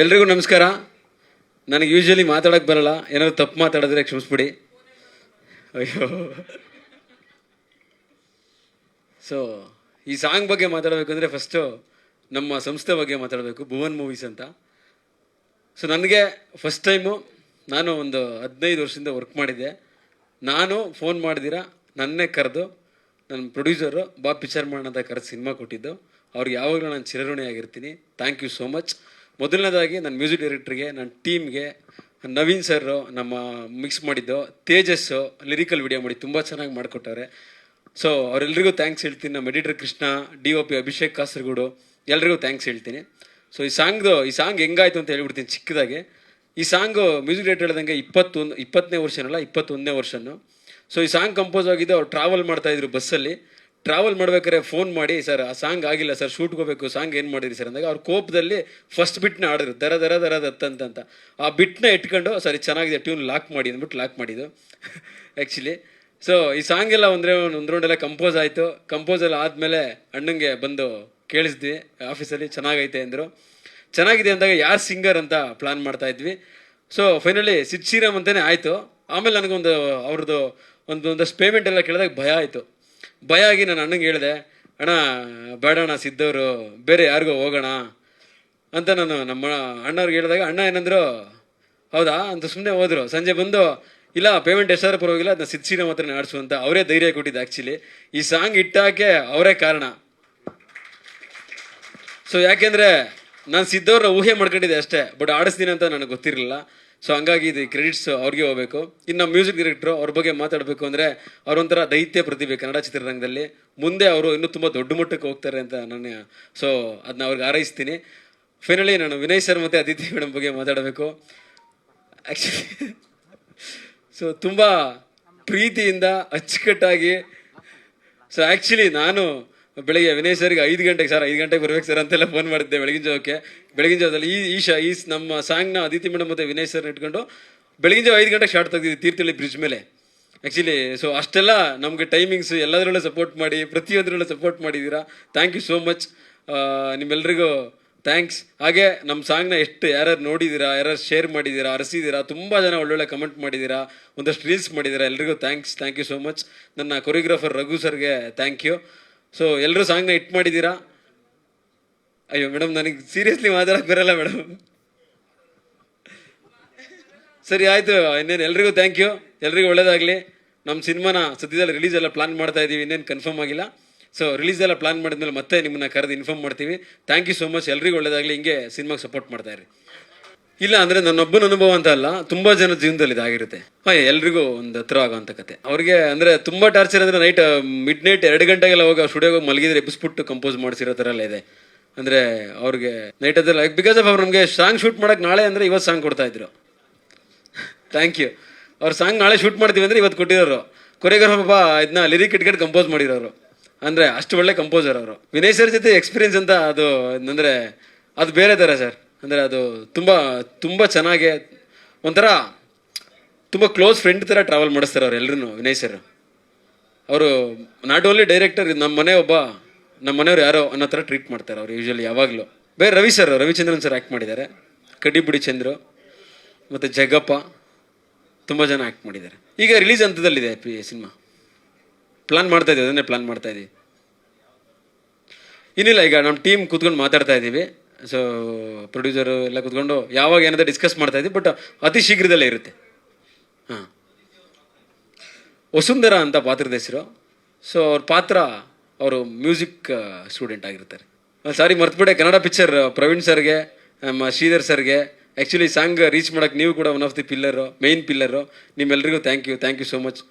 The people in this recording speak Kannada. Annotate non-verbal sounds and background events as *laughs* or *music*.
ಎಲ್ರಿಗೂ ನಮಸ್ಕಾರ. ನನಗೆ ಯೂಶ್ವಲಿ ಮಾತಾಡೋಕ್ಕೆ ಬರಲ್ಲ. ಏನಾದರೂ ತಪ್ಪು ಮಾತಾಡಿದ್ರೆ ಕ್ಷಮಿಸ್ಬಿಡಿ. ಅಯ್ಯೋ. ಸೊ ಈ ಸಾಂಗ್ ಬಗ್ಗೆ ಮಾತಾಡಬೇಕು ಅಂದರೆ ಫಸ್ಟು ನಮ್ಮ ಸಂಸ್ಥೆ ಬಗ್ಗೆ ಮಾತಾಡಬೇಕು. ಭುವನ್ ಮೂವೀಸ್ ಅಂತ. ಸೊ ನನಗೆ ಫಸ್ಟ್ ಟೈಮು ನಾನು ಒಂದು ಹದಿನೈದು ವರ್ಷದಿಂದ ವರ್ಕ್ ಮಾಡಿದ್ದೆ. ನಾನು ಫೋನ್ ಮಾಡಿದಿರ, ನನ್ನೇ ಕರೆದು ನನ್ನ ಪ್ರೊಡ್ಯೂಸರು ಬಾ ಪಿಕ್ಚರ್ ಮಾಡೋಣ ಅಂತ ಕರೆದು ಸಿನಿಮಾ ಕೊಟ್ಟಿದ್ದು. ಅವ್ರಿಗೆ ಯಾವಾಗಲೂ ನಾನು ಚಿರಋಣಿಯಾಗಿರ್ತೀನಿ. ಥ್ಯಾಂಕ್ ಯು ಸೋ ಮಚ್ ಮೊದಲನೇದಾಗಿ ನನ್ನ ಮ್ಯೂಸಿಕ್ ಡೈರೆಕ್ಟ್ರಿಗೆ, ನನ್ನ ಟೀಮ್ಗೆ, ನವೀನ್ ಸರ್ ನಮ್ಮ ಮಿಕ್ಸ್ ಮಾಡಿದ್ದು ತೇಜಸ್ಸು ಲಿರಿಕಲ್ ವಿಡಿಯೋ ಮಾಡಿ ತುಂಬ ಚೆನ್ನಾಗಿ ಮಾಡಿಕೊಟ್ಟವ್ರೆ. ಸೊ ಅವರೆಲ್ಲರಿಗೂ ಥ್ಯಾಂಕ್ಸ್ ಹೇಳ್ತೀನಿ. ನಮ್ಮ editor Krishna D O P Abhishek Kasaragod, ಎಲ್ರಿಗೂ ಥ್ಯಾಂಕ್ಸ್ ಹೇಳ್ತೀನಿ. ಸೊ ಈ ಸಾಂಗ್ದು, ಈ ಸಾಂಗ್ ಹೆಂಗಾಯ್ತು ಅಂತ ಹೇಳ್ಬಿಡ್ತೀನಿ ಚಿಕ್ಕದಾಗೆ. ಈ ಸಾಂಗು ಮ್ಯೂಸಿಕ್ ಡೈರೆಕ್ಟರ್ ಹೇಳ್ದಂಗೆ ಇಪ್ಪತ್ತೊಂದು, ಇಪ್ಪತ್ತನೇ ವರ್ಷನಲ್ಲ, ಇಪ್ಪತ್ತೊಂದನೇ ವರ್ಷನು ಸೊ ಈ ಸಾಂಗ್ ಕಂಪೋಸ್ ಆಗಿದ್ದು ಅವ್ರು ಟ್ರಾವೆಲ್ ಮಾಡ್ತಾಯಿದ್ರು ಬಸ್ಸಲ್ಲಿ ಟ್ರಾವೆಲ್ ಮಾಡ್ಬೇಕಾದ್ರೆ ಫೋನ್ ಮಾಡಿ, ಸರ್, ಆ ಸಾಂಗ್ ಆಗಿಲ್ಲ, ಸರ್ ಶೂಟ್ ಹೋಗ್ಬೇಕು ಸಾಂಗ್ ಏನು ಮಾಡಿದ್ರಿ, ಸರ್? ಅಂದಾಗ ಅವ್ರ ಕೋಪದಲ್ಲಿ ಫಸ್ಟ್ ಬಿಟ್ನ ಆಡಿದ್ರು ದರ ದರ ದರ ದತ್ತಂತ ಆ ಬಿಟ್ನ ಇಟ್ಕೊಂಡು ಸರಿ, ಚೆನ್ನಾಗಿದೆ ಟ್ಯೂನ್ ಲಾಕ್ ಮಾಡಿ, ಅಂದ್ಬಿಟ್ಟು ಲಾಕ್ ಮಾಡಿದ್ದು. *laughs* ಆ್ಯಕ್ಚುಲಿ ಸೊ ಈ ಸಾಂಗ್ ಎಲ್ಲ ಒಂದ್ರೆ ಒಂದು ರೌಂಡೆಲ್ಲ ಕಂಪೋಸ್ ಆಯಿತು. ಕಂಪೋಸ್ ಎಲ್ಲ ಆದಮೇಲೆ ಅಣ್ಣಂಗೆ ಬಂದು ಕೇಳಿಸ್ದ್ವಿ ಆಫೀಸಲ್ಲಿ ಚೆನ್ನಾಗೈತೆ, ಅಂದರು. ಚೆನ್ನಾಗಿದೆ ಅಂದಾಗ ಯಾರು ಸಿಂಗರ್ ಅಂತ ಪ್ಲಾನ್ ಮಾಡ್ತಾ ಇದ್ವಿ. ಸೊ ಫೈನಲಿ ಸಿದ್ ಶ್ರೀರಾಮ್ ಅಂತಲೇ ಆಯಿತು. ಆಮೇಲೆ ನನಗೊಂದು ಅವ್ರದ್ದು ಒಂದು, ಒಂದಷ್ಟು ಪೇಮೆಂಟ್ ಎಲ್ಲ ಕೇಳಿದಾಗ ಭಯ ಆಯಿತು. ಭಯ ಆಗಿ ನಾನು ಅಣ್ಣಂಗೆ ಹೇಳಿದೆ, ಅಣ್ಣ, ಬೇಡ ಅಣ್ಣ, ಸಿದ್ದವರು, ಬೇರೆ ಯಾರಿಗೋ ಹೋಗೋಣ. ಅಂತ ನಾನು ನಮ್ಮ ಅಣ್ಣವ್ರಿಗೆ ಹೇಳಿದಾಗ, ಅಣ್ಣ ಏನಂದ್ರು, ಹೌದಾ? ಅಂತ ಸುಮ್ಮನೆ ಹೋದ್ರು. ಸಂಜೆ ಬಂದು, ಇಲ್ಲ ಪೇಮೆಂಟ್ ಎಷ್ಟಾದ್ರೂ ಪರವಾಗಿಲ್ಲ ಅದನ್ನ ಸಿದ್ಧ ಸೀನ ಮಾತ್ರ ಆಡಿಸು ಅಂತ ಅವರೇ ಧೈರ್ಯ ಕೊಟ್ಟಿದ್ದು ಆ್ಯಕ್ಚುಲಿ ಈ ಸಾಂಗ್ ಇಟ್ಟಾಕೆ ಅವರೇ ಕಾರಣ. ಸೊ ಯಾಕೆಂದ್ರೆ, ನಾನು ಸಿದ್ದವ್ರನ್ನ ಊಹೆ ಮಾಡ್ಕೊಂಡಿದ್ದೆ ಅಷ್ಟೇ ಬಟ್ ಆಡಿಸ್ತೀನಿ ಅಂತ ನನಗೆ ಗೊತ್ತಿರಲಿಲ್ಲ. ಸೊ ಹಂಗಾಗಿ ಇದು ಕ್ರೆಡಿಟ್ಸ್ ಅವ್ರಿಗೆ ಹೋಗ್ಬೇಕು. ಇನ್ನು ಮ್ಯೂಸಿಕ್ ಡೈರೆಕ್ಟ್ರು ಅವ್ರ ಬಗ್ಗೆ ಮಾತಾಡಬೇಕು ಅಂದರೆ ಅವರೊಂಥರ ದೈತ್ಯ ಪ್ರತಿಭೆ ಕನ್ನಡ ಚಿತ್ರರಂಗದಲ್ಲಿ. ಮುಂದೆ ಅವರು ಇನ್ನೂ ತುಂಬ ದೊಡ್ಡ ಮಟ್ಟಕ್ಕೆ ಹೋಗ್ತಾರೆ ಅಂತ ನಾನು ಸೊ ಅದನ್ನ ಅವ್ರಿಗೆ ಹಾರೈಸ್ತೀನಿ. ಫೈನಲಿ ನಾನು ವಿನಯ್ ಸರ್ ಮತ್ತು ಅದಿತಿ ಮೇಡಮ್ ಬಗ್ಗೆ ಮಾತಾಡಬೇಕು. ಆ್ಯಕ್ಚುಲಿ ಸೊ *laughs* ತುಂಬ ಪ್ರೀತಿಯಿಂದ ಅಚ್ಚುಕಟ್ಟಾಗಿ ಸೊ ಆ್ಯಕ್ಚುಲಿ ನಾನು ಬೆಳಿಗ್ಗೆ ವಿನಯ್ ಸರ್ಗೆ ಐದು ಗಂಟೆಗೆ, ಸರ್ ಐದು ಗಂಟೆಗೆ ಬರ್ಬೇಕು ಸರ್ ಅಂತೆಲ್ಲ ಫೋನ್ ಮಾಡಿದ್ದೆ ಬೆಳಗಿನ ಜಾವಕ್ಕೆ. ಬೆಳಗಿನ ಜಾವದಲ್ಲಿ ಈ ಈ ಶಾ ಈ ನಮ್ಮ ಸಾಂಗ್ನ ಅದಿತಿ ಮೇಡಮ್ ಮತ್ತು ವಿನಯ್ ಸರ್ ಇಟ್ಕೊಂಡು ಬೆಳಗಿನ ಜಾವ ಐದು ಗಂಟೆಗೆ ಶಾರ್ಟ್ ತೆಗೆದಿದ್ವಿ ತೀರ್ಥಹಳ್ಳಿ ಬ್ರಿಡ್ಜ್ ಮೇಲೆ. ಆ್ಯಕ್ಚುಲಿ ಸೊ ಅಷ್ಟೆಲ್ಲ ನಮಗೆ ಟೈಮಿಂಗ್ಸ್ ಎಲ್ಲದರಲ್ಲೂ ಸಪೋರ್ಟ್ ಮಾಡಿ, ಪ್ರತಿಯೊಂದರಲ್ಲೂ ಸಪೋರ್ಟ್ ಮಾಡಿದ್ದೀರಾ ಥ್ಯಾಂಕ್ ಯು ಸೋ ಮಚ್ ನಿಮ್ಮೆಲ್ರಿಗೂ ಥ್ಯಾಂಕ್ಸ್ ಹಾಗೆ ನಮ್ಮ ಸಾಂಗ್ನ ಎಷ್ಟು ಯಾರ್ಯಾರು ನೋಡಿದ್ದೀರಾ ಯಾರ್ಯಾರು ಶೇರ್ ಮಾಡಿದ್ದೀರಾ ಅರಸಿದ್ದೀರಾ ತುಂಬ ಜನ ಒಳ್ಳೊಳ್ಳೆ ಕಮೆಂಟ್ ಮಾಡಿದ್ದೀರಾ ಒಂದಷ್ಟು ರೀಲ್ಸ್ ಮಾಡಿದ್ದೀರಾ ಎಲ್ರಿಗೂ thanks thank you so much ನನ್ನ ಕೊರಿಯೋಗ್ರಾಫರ್ ರಘು ಸರ್ಗೆ ಥ್ಯಾಂಕ್ ಯು ಸೊ ಎಲ್ಲರೂ ಸಾಂಗ್ನ ಹಿಟ್ ಮಾಡಿದ್ದೀರಾ? ಅಯ್ಯೋ ಮೇಡಮ್ ನನಗೆ ಸೀರಿಯಸ್ಲಿ ಮಾತಾಡಕ್ಕೆ ಬರಲ್ಲ ಮೇಡಮ್ ಸರಿ, ಆಯಿತು. ಇನ್ನೇನು, ಎಲ್ರಿಗೂ ಥ್ಯಾಂಕ್ ಯು ಎಲ್ರಿಗೂ ಒಳ್ಳೇದಾಗಲಿ. ನಮ್ಮ ಸಿನಿಮಾನ ಸದ್ಯದಲ್ಲಿ ರಿಲೀಸ್ ಎಲ್ಲ ಪ್ಲಾನ್ ಮಾಡ್ತಾ ಇದ್ದೀವಿ ಇನ್ನೇನು ಕನ್ಫರ್ಮ್ ಆಗಿಲ್ಲ. ಸೊ ರಿಲೀಸ್ ಎಲ್ಲ ಪ್ಲಾನ್ ಮಾಡಿದ್ಮೇಲೆ ಮತ್ತೆ ನಿಮ್ಮನ್ನ ಕರೆದು ಇನ್ಫಾರ್ಮ್ ಮಾಡ್ತೀವಿ. ಥ್ಯಾಂಕ್ ಯು ಸೋ ಮಚ್ ಎಲ್ರಿಗೂ ಒಳ್ಳೇದಾಗಲಿ. ಹಿಂಗೆ ಸಿನಿಮಾಗೆ ಸಪೋರ್ಟ್ ಮಾಡ್ತಾ ಇರಿ ಇಲ್ಲ ಅಂದ್ರೆ ನನ್ನೊಬ್ಬನ ಅನುಭವ ಅಂತ ಅಲ್ಲ, ತುಂಬಾ ಜನ ಜೀವನದಲ್ಲಿ ಇದಾಗಿರುತ್ತೆ. ಎಲ್ರಿಗೂ ಒಂದು ಹತ್ರ ಆಗೋಂಥ ಕತೆ. ಅವ್ರಿಗೆ ಅಂದ್ರೆ ತುಂಬಾ ಟಾರ್ಚರ್ ಅಂದ್ರೆ ನೈಟ್ ಮಿಡ್ ನೈಟ್ ಎರಡು ಗಂಟೆಗೆಲ್ಲ ಹೋಗಿ ಸ್ಟುಡಿಯೋಗೆ ಮಲಗಿದ್ರೆ ಎಬ್ಬಿಸ್ಬಿಟ್ಟು ಕಂಪೋಸ್ ಮಾಡಿಸಿರೋ ಥರ ಎಲ್ಲ ಇದೆ. ಅಂದ್ರೆ ಅವ್ರಿಗೆ ನೈಟ್ ಅದೆಲ್ಲ ಬಿಕಾಸ್ ಆಫ್ ಅವ್ರು ನಮಗೆ ಸಾಂಗ್ ಶೂಟ್ ಮಾಡಕ್ ನಾಳೆ ಅಂದ್ರೆ ಇವತ್ತು ಸಾಂಗ್ ಕೊಡ್ತಾ ಇದ್ರು. ಥ್ಯಾಂಕ್ ಯು ಅವ್ರ ಸಾಂಗ್ ನಾಳೆ ಶೂಟ್ ಮಾಡ್ತೀವಿ ಅಂದ್ರೆ ಇವತ್ತು ಕೊಟ್ಟಿರೋರು. ಕೊರಿಯೋಗ್ರಾಫರ್ ಪಾಪ ಇದನ್ನ ಲಿರಿಕ್ ಇಟ್ಕೊಂಡು ಕಂಪೋಸ್ ಮಾಡಿರೋರು. ಅಂದ್ರೆ ಅಷ್ಟು ಒಳ್ಳೆ ಕಂಪೋಸರ್ ಅವರು. ವಿನಯ್ ಸರ್ ಜೊತೆ ಎಕ್ಸ್ಪೀರಿಯನ್ಸ್ ಅಂತ ಅದು, ಅಂದ್ರೆ ಅದು ಬೇರೆ ಥರ ಸರ್ ಅಂದ್ರೆ ಅದು ತುಂಬ ತುಂಬ ಚೆನ್ನಾಗೆ ಒಂಥರ ತುಂಬ ಕ್ಲೋಸ್ ಫ್ರೆಂಡ್ ಥರ ಟ್ರಾವೆಲ್ ಮಾಡಿಸ್ತಾರೆ ಅವ್ರು ಎಲ್ಲರೂ ವಿನಯ್ ಸರ್ ಅವರು ನಾಟ್ ಓನ್ಲಿ ಡೈರೆಕ್ಟರ್ ನಮ್ಮ ಮನೆ ಒಬ್ಬ ನಮ್ಮ ಮನೆಯವ್ರು ಯಾರೋ ಅನ್ನೋ ಥರ ಟ್ರೀಟ್ ಮಾಡ್ತಾರೆ ಅವ್ರು ಯೂಶ್ವಲಿ ಯಾವಾಗಲೂ. ಬೇರೆ Ravi sir Ravichandran sir act ಮಾಡಿದ್ದಾರೆ. ಕಡ್ಡಿಬುಡಿ ಚಂದ್ರು, ಮತ್ತು ಜಗ್ಗಪ್ಪ, ತುಂಬ ಜನ ಆ್ಯಕ್ಟ್ ಮಾಡಿದ್ದಾರೆ. ಈಗ ರಿಲೀಸ್ ಹಂತದಲ್ಲಿದೆ ಪಿ ಸಿನಿಮಾ. ಪ್ಲಾನ್ ಮಾಡ್ತಾ ಇದ್ದೀವಿ, ಅದನ್ನೇ ಪ್ಲಾನ್ ಮಾಡ್ತಾ ಇದ್ದೀವಿ. ಇನ್ನಿಲ್ಲ, ಈಗ ನಮ್ಮ ಟೀಮ್ ಕೂತ್ಕೊಂಡು ಮಾತಾಡ್ತಾ ಇದ್ದೀವಿ. ಸೊ ಪ್ರೊಡ್ಯೂಸರು ಎಲ್ಲ ಕುತ್ಕೊಂಡು ಯಾವಾಗ ಏನಾದರೂ ಡಿಸ್ಕಸ್ ಮಾಡ್ತಾ ಇದ್ದೀವಿ ಬಟ್ ಅತಿ ಶೀಘ್ರದಲ್ಲೇ ಇರುತ್ತೆ. ಹಾಂ. ವಸುಂಧರ ಅಂತ ಪಾತ್ರದ ಹೆಸರು. ಸೊ ಅವ್ರ ಪಾತ್ರ, ಅವರು ಮ್ಯೂಸಿಕ್ ಸ್ಟೂಡೆಂಟ್ ಆಗಿರ್ತಾರೆ. ಸಾರಿ ಮರ್ತ್ಬಿಟ್ಟೆ. ಕನ್ನಡ ಪಿಕ್ಚರ್ ಪ್ರವೀಣ್ ಸರ್ಗೆ, ನಮ್ಮ ಶ್ರೀಧರ್ ಸರ್ಗೆ. ಆ್ಯಕ್ಚುಲಿ ಸಾಂಗ್ ರೀಚ್ ಮಾಡೋಕ್ಕೆ ನೀವು ಕೂಡ one of the pillar main pillar ನಿಮ್ಮೆಲ್ಲರಿಗೂ thank you thank you so much